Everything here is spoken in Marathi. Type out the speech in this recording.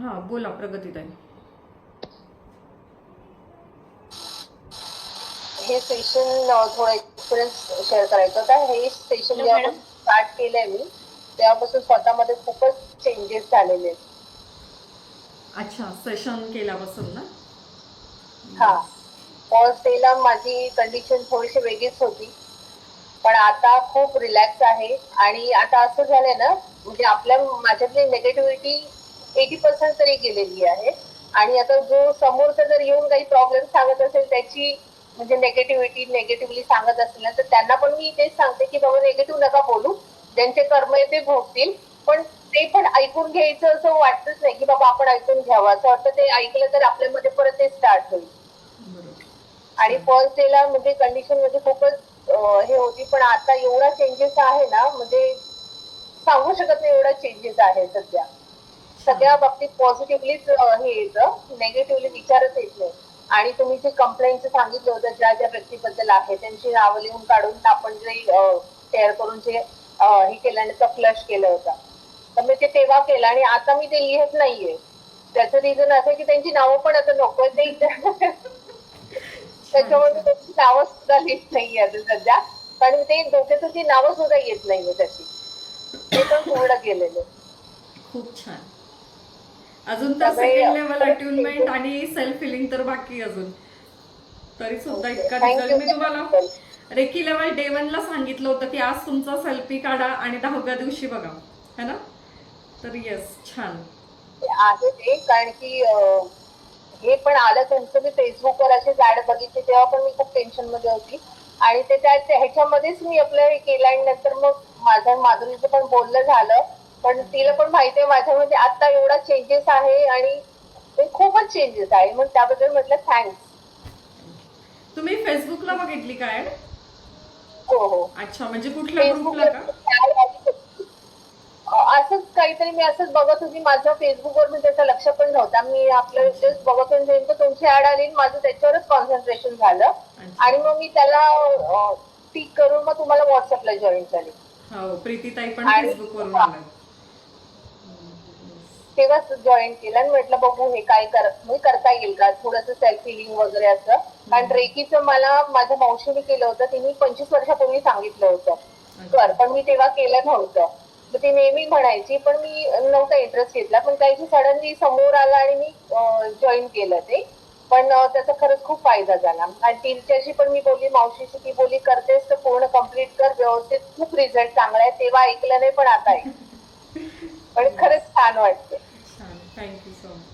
हा बोला प्रगतीताई हे सेशन थोडं एक्सपिरियन्स शेअर करायचं होता. हे सेशन Hello, जेव्हापासून स्टार्ट केलंय मी तेव्हापासून स्वतःमध्ये खूपच चेंजेस झालेले आहेत. अच्छा सेशन केल्यापासून ना? हा. फर्स्ट डेला माझी कंडिशन थोडीशी वेगळीच होती. पण आता खूप रिलॅक्स आहे. आणि आता असं झालंय ना म्हणजे आपल्या माझ्यातली नेगेटिव्हिटी एटी पर्सेंट तरी गेलेली आहे. आणि आता जो समोरचा जर येऊन काही प्रॉब्लेम सांगत असेल त्याची म्हणजे नेगेटिव्हिटी नेगेटिव्हली सांगत असेल ना तर त्यांना पण मी तेच सांगते की बाबा नेगेटिव्ह नका बोलू. ज्यांचे कर्म आहे ते भोगतील. पण ते पण ऐकून घ्यायचं असं वाटतच नाही की बाबा आपण ऐकून घ्यावं. असं वाटतं ते ऐकलं तर आपल्यामध्ये परत ते स्टार्ट होईल. आणि फर्स्ट डेला म्हणजे कंडिशनमध्ये खूपच हे होती. पण आता एवढा चेंजेस आहे ना म्हणजे सांगू शकत नाही एवढा चेंजेस आहे सध्या. सगळ्या बाबतीत पॉझिटिव्हलीच हे येतं. निगेटिव्हली विचारच येत नाही. आणि तुम्ही जे कंप्लेंट सांगितलं होतं ज्या ज्या व्यक्तीबद्दल आहे त्यांची नावं लिहून काढून आपण जे शेअर करून जे हे केलं आणि फ्लश केलं होतं. तर मी ते तेव्हा केलं आणि आता मी ते लिहित नाहीये. त्याचं रिझन असं की त्यांची नावं पण आता नको ते त्याच्यामुळे त्यांची नावं सुद्धा लिहित नाहीये आता सध्या. कारण ते डोक्यात ती नावं सुद्धा येत नाहीये त्याची. ते पण पूर्ण केलेलं खूप छान. अजून तर सेकंड लेवल अट्युनमेंट आणि सेल्फ फिलिंग तर बाकी अजून. तरी सुद्धा. इतका रिझल्ट. मी तुम्हाला रेकी लेवल डे वन ला सांगितलं होतं की आज तुमचा सेल्फी काढा आणि दहाव्या दिवशी बघा. है ना? तर येस छान. आहे ते कारण की हे पण आलं त्यांचं. मी फेसबुकवर असे ऍड बघितले तेव्हा पण मी खूप टेन्शनमध्ये होती. आणि ते त्या ह्याच्यामध्येच मी आपलं हे केलं आणि नंतर मग माझं माधुरीचं पण बोलणं झालं. पण तिला पण माहिती आहे माझ्यामध्ये आता एवढा चेंजेस आहे आणि ते खूपच चेंजेस आहे. मग त्याबद्दल म्हटलं थँक्स तुम्ही फेसबुकला बघितली काय? हो हो. अच्छा म्हणजे कुठल्या ग्रुपला का? फेसबुकवर असंच काहीतरी मी असंच बघत होती. माझं फेसबुकवर मी त्याचं लक्ष पण नव्हता. मी आपलं जस्ट बघत होते. तुमची ऍड आली माझं त्याच्यावरच कॉन्सन्ट्रेशन झालं. आणि मग मी त्याला टिक करून मग तुम्हाला व्हॉट्सअपला जॉईन झाली हो प्रीतीताई पण आणि- फेसबुक वरून आल्या. तेव्हाच जॉईन केलं आणि म्हटलं बघू हे काय कर म्हणजे करता येईल का थोडंसं सेल्फ फिलिंग वगैरे असं. कारण रेकीचं मला माझ्या मावशीने केलं होतं. तिने पंचवीस वर्षापूर्वी सांगितलं होतं. कर. पण मी तेव्हा केलं नव्हतं. तर ती नेहमी म्हणायची पण मी नव्हता इंटरेस्ट घेतला. पण काही सडनली समोर आला आणि मी जॉईन केलं ते. पण त्याचा खरंच खूप फायदा झाला. आणि तिच्याशी पण मी बोलली मावशीशी ती बोलली करतेस तर पूर्ण कंप्लीट कर. व्यवस्थित खूप रिझल्ट चांगला आहे. तेव्हा ऐकलं नाही पण आता ऐक. पण खरंच छान वाटते Thank you so much.